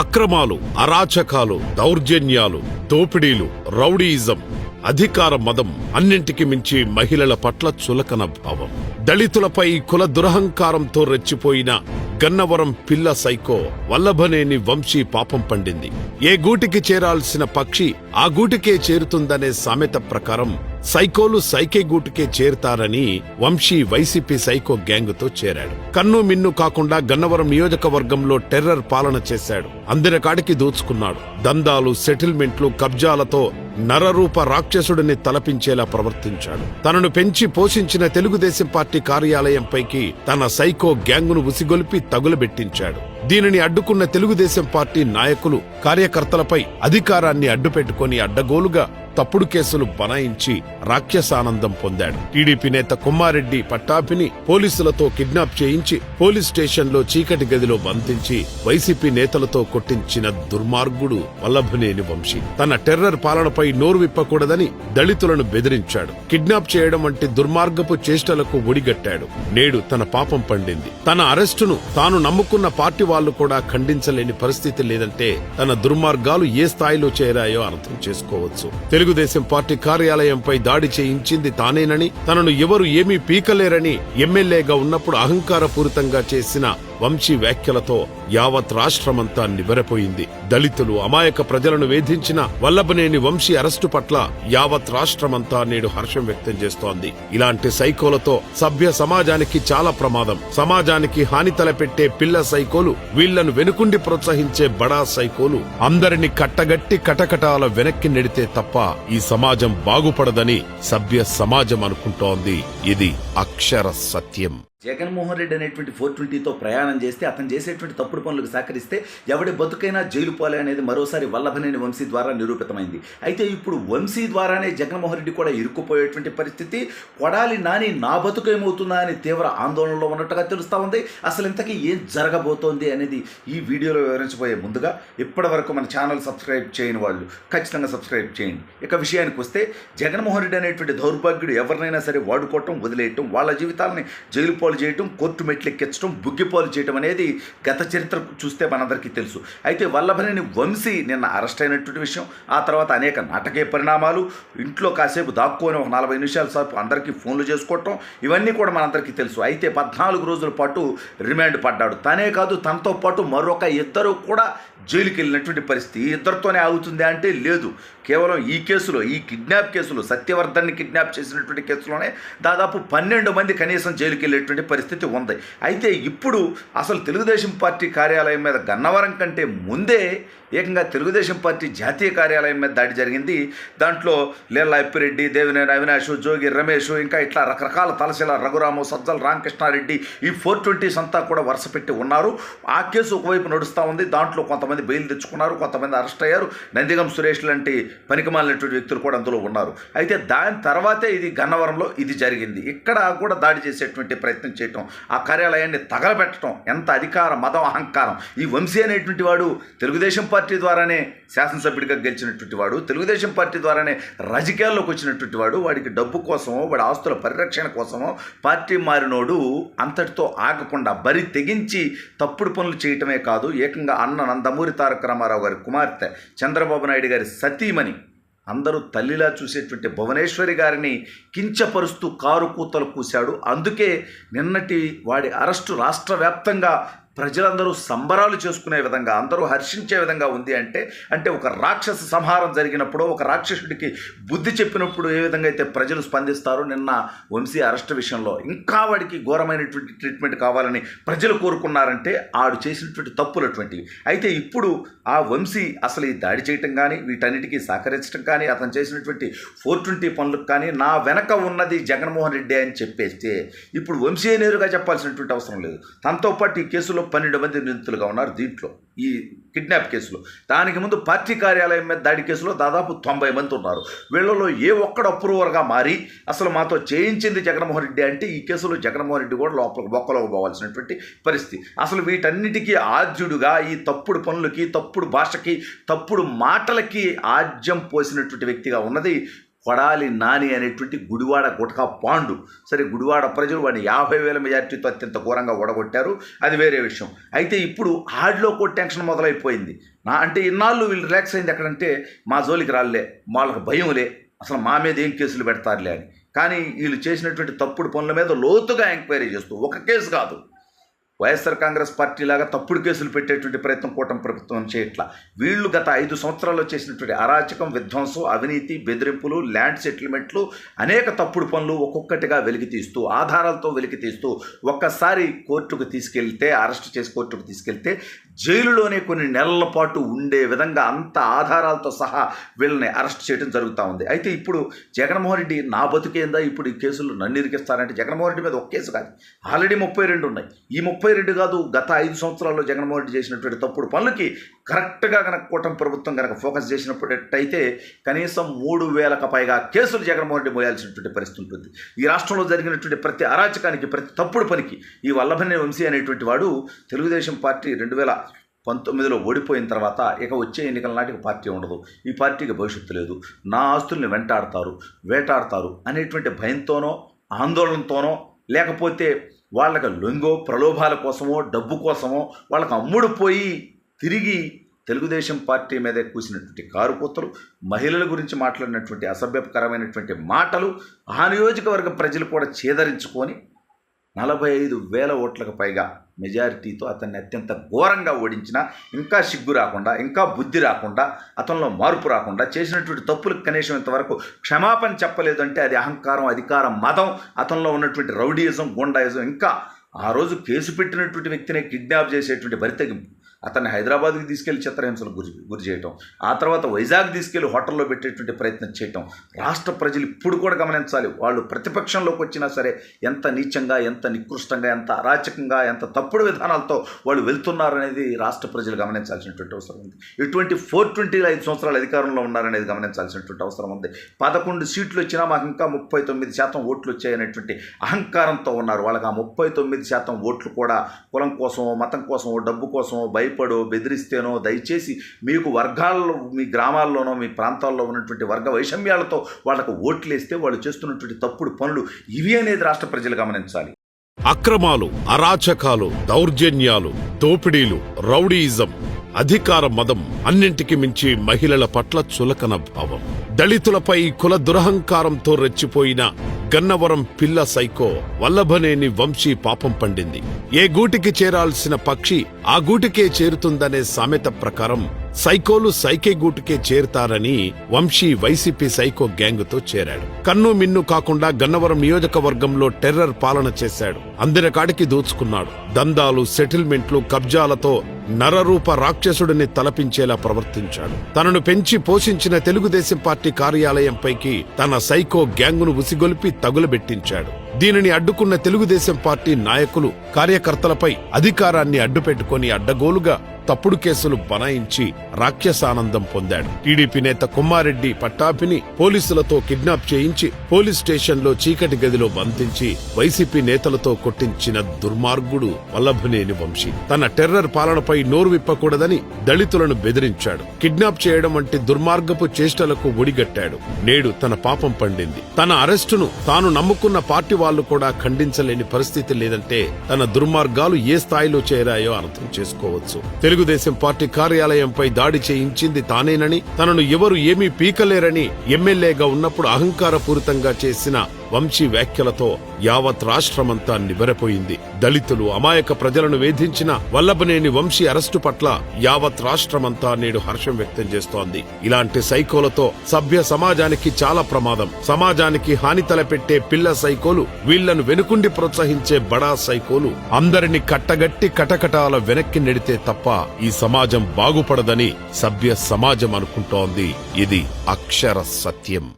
అక్రమాలు అరాచకాలు దౌర్జన్యాలు దోపిడీలు రౌడీయిజం అధికార మదం అన్నింటికి మించి మహిళల పట్ల చులకన భావం. దళితులపై కుల దురహంకారంతో రెచ్చిపోయిన గన్నవరం పిల్ల సైకో వల్లభనేని వంశీ పాపం పండింది. ఏ గూటికి చేరాల్సిన పక్షి ఆ గూటికే చేరుతుందనే సామెత ప్రకారం సైకోలు సైకే గూటుకే చేరతారని వంశీ వైసీపీ సైకో గ్యాంగుతో చేరాడు. కన్ను మిన్ను కాకుండా గన్నవరం నియోజకవర్గంలో టెర్రర్ పాలన చేశాడు. అందరికాడికి దోచుకున్నాడు. దందాలు సెటిల్మెంట్లు కబ్జాలతో నరరూప రాక్షసుడిని తలపించేలా ప్రవర్తించాడు. తనను పెంచి పోషించిన తెలుగుదేశం పార్టీ కార్యాలయంపైకి తన సైకో గ్యాంగును ఉసిగొలిపి తగులబెట్టించాడు. దీనిని అడ్డుకున్న తెలుగుదేశం పార్టీ నాయకులు కార్యకర్తలపై అధికారాన్ని అడ్డుపెట్టుకుని అడ్డగోలుగా తప్పుడు కేసులు బనాయించి రాక్షసానందం పొందాడు. టీడీపీ నేత కుమ్మారెడ్డి పట్టాభిని పోలీసులతో కిడ్నాప్ చేయించి పోలీస్ స్టేషన్లో చీకటి గదిలో బంధించి వైసీపీ నేతలతో కొట్టించిన దుర్మార్గుడు వల్లభనేని వంశీ. తన టెర్రర్ పాలనపై నోరు విప్పకూడదని దళితులను బెదిరించాడు. కిడ్నాప్ చేయడం వంటి దుర్మార్గపు చేష్టలకు ఒడిగట్టాడు. నేడు తన పాపం పండింది. తన అరెస్టును తాను నమ్ముకున్న పార్టీ వాళ్ళు కూడా ఖండించలేని పరిస్థితి లేదంటే తన దుర్మార్గాలు ఏ స్థాయిలో చేరాయో అర్థం చేసుకోవచ్చు. తెలుగుదేశం పార్టీ కార్యాలయంపై దాడి చేయించింది తానేనని తనను ఎవరు ఏమీ పీకలేరని ఎమ్మెల్యేగా ఉన్నప్పుడు అహంకారపూరితంగా చేసిన వంశీ వ్యాఖ్యలతో యావత్ రాష్ట్రమంతా నివ్వెరపోయింది. దళితులు అమాయక ప్రజలను వేధించిన వల్లభనేని వంశీ అరెస్టు పట్ల యావత్ రాష్ట్రమంతా నేడు హర్షం వ్యక్తం చేస్తోంది. ఇలాంటి సైకోలతో సభ్య సమాజానికి చాలా ప్రమాదం. సమాజానికి హాని తలపెట్టే పిల్ల సైకోలు వీళ్ళను వెనుకుండి ప్రోత్సహించే బడా సైకోలు అందరిని కట్టగట్టి కటకటాల వెనక్కి నెడితే తప్ప ఈ సమాజం బాగుపడదని సభ్య సమాజం అనుకుంటోంది. ఇది అక్షర సత్యం. జగన్మోహన్ రెడ్డి అనేటువంటి ఫోర్ ట్వంటీతో ప్రయాణం చేస్తే అతను చేసేటువంటి తప్పుడు పనులకు సహకరిస్తే ఎవడి బతుకైనా జైలు పోలే అనేది మరోసారి వల్లభనేని వంశీ ద్వారా నిరూపితమైంది. అయితే ఇప్పుడు వంశీ ద్వారానే జగన్మోహన్ రెడ్డి కూడా ఇరుక్కుపోయేటువంటి పరిస్థితి కొడాలి నాని నా బతుకు ఏమవుతుందా అని తీవ్ర ఆందోళనలో ఉన్నట్టుగా తెలుస్తూ ఉంది. అసలు ఇంతకీ ఏం జరగబోతోంది అనేది ఈ వీడియోలో వివరించబోయే ముందుగా ఇప్పటి వరకు మన ఛానల్ సబ్స్క్రైబ్ చేయని వాళ్ళు ఖచ్చితంగా సబ్స్క్రైబ్ చేయండి. ఇక విషయానికి వస్తే జగన్మోహన్ రెడ్డి అనేటువంటి దౌర్భాగ్యుడు ఎవరినైనా సరే వాడుకోవటం వదిలేయటం వాళ్ళ జీవితాలని జైలు పాలు చేయటం కోర్టు మెట్లెక్కించడం బుగ్గిపాలు చేయటం అనేది గత చరిత్ర చూస్తే మనందరికీ తెలుసు. అయితే వల్లభనేని వంశీ నిన్న అరెస్ట్ అయినటువంటి విషయం ఆ తర్వాత అనేక నాటకీయ పరిణామాలు ఇంట్లో కాసేపు దాక్కుని ఒక నలభై నిమిషాల సేపు అందరికీ ఫోన్లు చేసుకోవటం ఇవన్నీ కూడా మనందరికీ తెలుసు. అయితే పద్నాలుగు రోజుల పాటు రిమాండ్ పడ్డాడు. తనే కాదు తనతో పాటు మరొక ఇద్దరు కూడా జైలుకి వెళ్ళినటువంటి పరిస్థితి ఇద్దరితోనే ఆగుతుంది అంటే లేదు. కేవలం ఈ కేసులో ఈ కిడ్నాప్ కేసులో సత్యవర్ధన్ని కిడ్నాప్ చేసినటువంటి కేసులోనే దాదాపు పన్నెండు మంది కనీసం జైలుకి వెళ్ళేటువంటి పరిస్థితి ఉంది. అయితే ఇప్పుడు అసలు తెలుగుదేశం పార్టీ కార్యాలయం మీద గన్నవరం కంటే ముందే ఏకంగా తెలుగుదేశం పార్టీ జాతీయ కార్యాలయం మీద దాడి జరిగింది. దాంట్లో లీలా అప్పిరెడ్డి దేవినేని అవినాష్ జోగి రమేష్ ఇంకా ఇట్లా రకరకాల తలశిల రఘురాము సజ్జల రామకృష్ణారెడ్డి ఈ ఫోర్ ట్వంటీస్ అంతా కూడా వరుస పెట్టి ఉన్నారు. ఆ కేసు ఒకవైపు నడుస్తూ ఉంది. దాంట్లో కొంతమంది బెయిల్ తెచ్చుకున్నారు కొంతమంది అరెస్ట్ అయ్యారు. నందిగం సురేష్ లాంటి పనికిమాలినటువంటి వ్యక్తులు కూడా అందులో ఉన్నారు. అయితే దాని తర్వాతే ఇది గన్నవరంలో ఇది జరిగింది. ఇక్కడ కూడా దాడి చేసేటువంటి ప్రయత్నం చేయటం ఆ కార్యాలయాన్ని తగలబెట్టడం ఎంత అధికార మదం అహంకారం. ఈ వంశీ అనేటువంటి వాడు తెలుగుదేశం పార్టీ ద్వారానే శాసనసభ్యుడిగా గెలిచినటువంటి వాడు తెలుగుదేశం పార్టీ ద్వారానే రాజకీయాల్లోకి వచ్చినటువంటి వాడు వాడికి డబ్బు కోసమో వాడి ఆస్తుల పరిరక్షణ కోసమో పార్టీ మారినోడు అంతటితో ఆగకుండా బరి తెగించి తప్పుడు పనులు చేయటమే కాదు ఏకంగా అన్న నందమూరి తారక రామారావు గారి కుమార్తె చంద్రబాబు నాయుడు గారి సతీమణి అందరూ తల్లిలా చూసేటువంటి భువనేశ్వరి గారిని కించపరుస్తూ కారు కూతలు కూశాడు. అందుకే నిన్నటి వాడి అరెస్టు రాష్ట్ర వ్యాప్తంగా ప్రజలందరూ సంబరాలు చేసుకునే విధంగా అందరూ హర్షించే విధంగా ఉంది అంటే అంటే ఒక రాక్షస సంహారం జరిగినప్పుడు ఒక రాక్షసుడికి బుద్ధి చెప్పినప్పుడు ఏ విధంగా అయితే ప్రజలు స్పందిస్తారో నిన్న వంశీ అరెస్ట్ విషయంలో ఇంకా వాడికి ఘోరమైనటువంటి ట్రీట్మెంట్ కావాలని ప్రజలు కోరుకున్నారంటే ఆడు చేసినటువంటి తప్పులు అటువంటివి అయితే ఇప్పుడు ఆ వంశీ అసలు ఈ దాడి చేయటం కానీ వీటన్నిటికీ సహకరించడం కానీ అతను చేసినటువంటి ఫోర్ ట్వంటీ పనులకు కానీ నా వెనక ఉన్నది జగన్మోహన్ రెడ్డి అని చెప్పేస్తే ఇప్పుడు వంశీ నేరుగా చెప్పాల్సినటువంటి అవసరం లేదు. తనతో పాటు ఈ కేసులో పన్నెండు మంది నిందితులుగా ఉన్నారు దీంట్లో ఈ కిడ్నాప్ కేసులో. దానికి ముందు పార్టీ కార్యాలయం మీద దాడి కేసులో దాదాపు తొంభై మంది ఉన్నారు. వీళ్ళలో ఏ ఒక్కడు అప్రూవర్గా మారి అసలు మాతో చేయించింది జగన్మోహన్ రెడ్డి అంటే ఈ కేసులో జగన్మోహన్ రెడ్డి కూడా లోపల బొక్కలోకి పోవాల్సినటువంటి పరిస్థితి. అసలు వీటన్నిటికీ ఆద్యుడుగా ఈ తప్పుడు పనులకి తప్పుడు భాషకి తప్పుడు మాటలకి ఆజ్యం పోసినటువంటి వ్యక్తిగా ఉన్నది కొడాలి నాని అనేటువంటి గుడివాడ గుటకా పాండు. సరే గుడివాడ ప్రజలు వాడిని యాభై వేల మెజార్టీతో అత్యంత ఘోరంగా ఓడగొట్టారు. అది వేరే విషయం. అయితే ఇప్పుడు ఆడిలో కూడా టెన్షన్ మొదలైపోయింది. నా అంటే ఇన్నాళ్ళు వీళ్ళు రిలాక్స్ అయింది ఎక్కడంటే మా జోలికి రాలే వాళ్ళకి భయంలే అసలు మా మీద ఏం కేసులు పెడతారులే అని. కానీ వీళ్ళు చేసినటువంటి తప్పుడు పనుల మీద లోతుగా ఎంక్వైరీ చేస్తూ ఒక కేసు కాదు. వైఎస్ఆర్ కాంగ్రెస్ పార్టీ లాగా తప్పుడు కేసులు పెట్టేటువంటి ప్రయత్నం కూటమి ప్రభుత్వం చేయట్లా. వీళ్ళు గత ఐదు సంవత్సరాల్లో చేసినటువంటి అరాచకం విధ్వంసం అవినీతి బెదిరింపులు ల్యాండ్ సెటిల్మెంట్లు అనేక తప్పుడు పనులు ఒక్కొక్కటిగా వెలికి తీస్తూ ఆధారాలతో వెలికి తీస్తూ ఒక్కసారి కోర్టుకు తీసుకెళ్తే అరెస్ట్ చేసి కోర్టుకు తీసుకెళ్తే జైలులోనే కొన్ని నెలల పాటు ఉండే విధంగా అంత ఆధారాలతో సహా వీళ్ళని అరెస్ట్ చేయడం జరుగుతూ ఉంది. అయితే ఇప్పుడు జగన్మోహన్ రెడ్డి నా బతుకేందా ఇప్పుడు ఈ కేసులు నన్ను ఇరికిస్తారంటే జగన్మోహన్ రెడ్డి మీద ఒక కేసు కాదు. ఆల్రెడీ ముప్పై రెండు ఉన్నాయి. ఈ ముప్పై రెండు కాదు గత ఐదు సంవత్సరాల్లో జగన్మోహన్ రెడ్డి చేసినటువంటి తప్పుడు పనులకి కరెక్ట్గా కనుక కూటమి ప్రభుత్వం కనుక ఫోకస్ చేసినప్పుడైతే కనీసం మూడు వేలకు పైగా కేసులు జగన్మోహన్ రెడ్డి మోయాల్సినటువంటి పరిస్థితి ఉంటుంది. ఈ రాష్ట్రంలో జరిగినటువంటి ప్రతి అరాచకానికి ప్రతి తప్పుడు పనికి ఈ వల్లభనే వంశీ అనేటువంటి వాడు తెలుగుదేశం పార్టీ రెండు వేల పంతొమ్మిదిలో ఓడిపోయిన తర్వాత ఇక వచ్చే ఎన్నికల నాటికి పార్టీ ఉండదు. ఈ పార్టీకి భవిష్యత్తు లేదు. నా ఆస్తుల్ని వెంటాడతారు వేటాడతారు అనేటువంటి భయంతోనో ఆందోళనతోనో లేకపోతే వాళ్ళకి లొంగో ప్రలోభాల కోసమో డబ్బు కోసమో వాళ్ళకి అమ్ముడు పోయి తిరిగి తెలుగుదేశం పార్టీ మీద కూసినటువంటి కారుకూతలు మహిళల గురించి మాట్లాడినటువంటి అసభ్యకరమైనటువంటి మాటలు ఆ నియోజకవర్గ ప్రజలు కూడా చేదరించుకొని నలభై ఐదు వేల ఓట్లకు పైగా మెజారిటీతో అతన్ని అత్యంత ఘోరంగా ఓడించిన ఇంకా సిగ్గు రాకుండా ఇంకా బుద్ధి రాకుండా అతనిలో మార్పు రాకుండా చేసినటువంటి తప్పులకు కనీసం ఇంతవరకు క్షమాపణ చెప్పలేదంటే అది అహంకారం అధికారం మదం అతనిలో ఉన్నటువంటి రౌడీయిజం గుండాయిజం ఇంకా ఆ రోజు కేసు పెట్టినటువంటి వ్యక్తిని కిడ్నాప్ చేసేటువంటి బరితెగింపు అతన్ని హైదరాబాద్కి తీసుకెళ్ళి చిత్రహింసలు గురి గురి చేయటం ఆ తర్వాత వైజాగ్ తీసుకెళ్ళి హోటల్లో పెట్టేటువంటి ప్రయత్నం చేయటం రాష్ట్ర ప్రజలు ఇప్పుడు కూడా గమనించాలి. వాళ్ళు ప్రతిపక్షంలోకి వచ్చినా సరే ఎంత నీచంగా ఎంత నికృష్టంగా ఎంత అరాచకంగా ఎంత తప్పుడు విధానాలతో వాళ్ళు వెళ్తున్నారనేది రాష్ట్ర ప్రజలు గమనించాల్సినటువంటి అవసరం ఉంది. ఎటువంటి ఫోర్ ట్వంటీ ఐదు సంవత్సరాలు అధికారంలో ఉన్నారనేది గమనించాల్సినటువంటి అవసరం ఉంది. పదకొండు సీట్లు వచ్చినా మాకు ఇంకా ముప్పై తొమ్మిది శాతం ఓట్లు వచ్చాయనేటువంటి అహంకారంతో ఉన్నారు. వాళ్ళకి ఆ ముప్పై తొమ్మిది శాతం ఓట్లు కూడా కులం కోసమో మతం కోసమో డబ్బు కోసమో భయపడో బెదిరిస్తేనో దయచేసి మీకు వర్గాల్లో మీ గ్రామాల్లోనో మీ ప్రాంతాల్లో ఉన్నటువంటి వర్గ వైషమ్యాలతో వాళ్ళకు ఓట్లు వేస్తే వాళ్ళు చేస్తున్నటువంటి తప్పుడు పనులు ఇవి అనేది రాష్ట్ర ప్రజలు గమనించాలి. అక్రమాలు అరాచకాలు దౌర్జన్యాలు దోపిడీలు రౌడీయిజం అధికార మదం అన్నింటికి మించి మహిళల పట్ల చులకన భావం. దళితులపై కుల దురహంకారంతో రెచ్చిపోయిన గన్నవరం పిల్ల సైకో వల్లభనేని వంశీ పాపం పండింది. ఏ గూటికి చేరాల్సిన పక్షి ఆ గూటికే చేరుతుందనే సామెత ప్రకారం సైకోలు సైకే గూటుకే చేరుతారని వంశీ వైసీపీ సైకో గ్యాంగుతో చేరాడు. కన్ను మిన్ను కాకుండా గన్నవరం నియోజకవర్గంలో టెర్రర్ పాలన చేశాడు. అందరికాడికి దోచుకున్నాడు. దందాలు సెటిల్మెంట్లు కబ్జాలతో నరరూప రాక్షసుడిని తలపించేలా ప్రవర్తించాడు. తనను పెంచి పోషించిన తెలుగుదేశం పార్టీ కార్యాలయంపైకి తన సైకో గ్యాంగును ఉసిగొల్పి తగులబెట్టించాడు. దీనిని అడ్డుకున్న తెలుగుదేశం పార్టీ నాయకులు కార్యకర్తలపై అధికారాన్ని అడ్డుపెట్టుకొని అడ్డగోలుగా తప్పుడు కేసులు బనాయించి రాక్షసానందం పొందాడు. టీడీపీ నేత కుమ్మారెడ్డి పట్టాభిని పోలీసులతో కిడ్నాప్ చేయించి పోలీస్ స్టేషన్లో చీకటి గదిలో బంధించి వైసీపీ నేతలతో కొట్టించిన దుర్మార్గుడు వల్లభనేని వంశీ. తన టెర్రర్ పాలనపై నోరు విప్పకూడదని దళితులను బెదిరించాడు. కిడ్నాప్ చేయడం వంటి దుర్మార్గపు చేష్టలకు ఒడిగట్టాడు. నేడు తన పాపం పండింది. తన అరెస్టును తాను నమ్ముకున్న పార్టీ వాళ్ళు కూడా ఖండించలేని పరిస్థితి లేదంటే తన దుర్మార్గాలు ఏ స్థాయిలో చేరాయో అర్థం చేసుకోవచ్చు. తెలుగుదేశం పార్టీ కార్యాలయంపై దాడి చేయించింది తానేనని తనను ఎవరు ఏమీ పీకలేరని ఎమ్మెల్యేగా ఉన్నప్పుడు అహంకారపూరితంగా చేసిన వంశీ వ్యాఖ్యలతో యావత్ రాష్ట్రమంతా నివరపోయింది దళితులు అమాయక ప్రజలను వేధించిన వల్లభనేని వంశీ అరెస్టు పట్ల యావత్ రాష్ట్రమంతా నేడు హర్షం వ్యక్తం చేస్తోంది. ఇలాంటి సైకోలతో సభ్య సమాజానికి చాలా ప్రమాదం. సమాజానికి హాని తలపెట్టే పిల్ల సైకోలు వీళ్ళను వెనుకుండి ప్రోత్సహించే బడా సైకోలు అందరిని కట్టగట్టి కటకటాల వెనక్కి నెడితే తప్ప ఈ సమాజం బాగుపడదని సభ్య సమాజం అనుకుంటోంది. ఇది అక్షర సత్యం.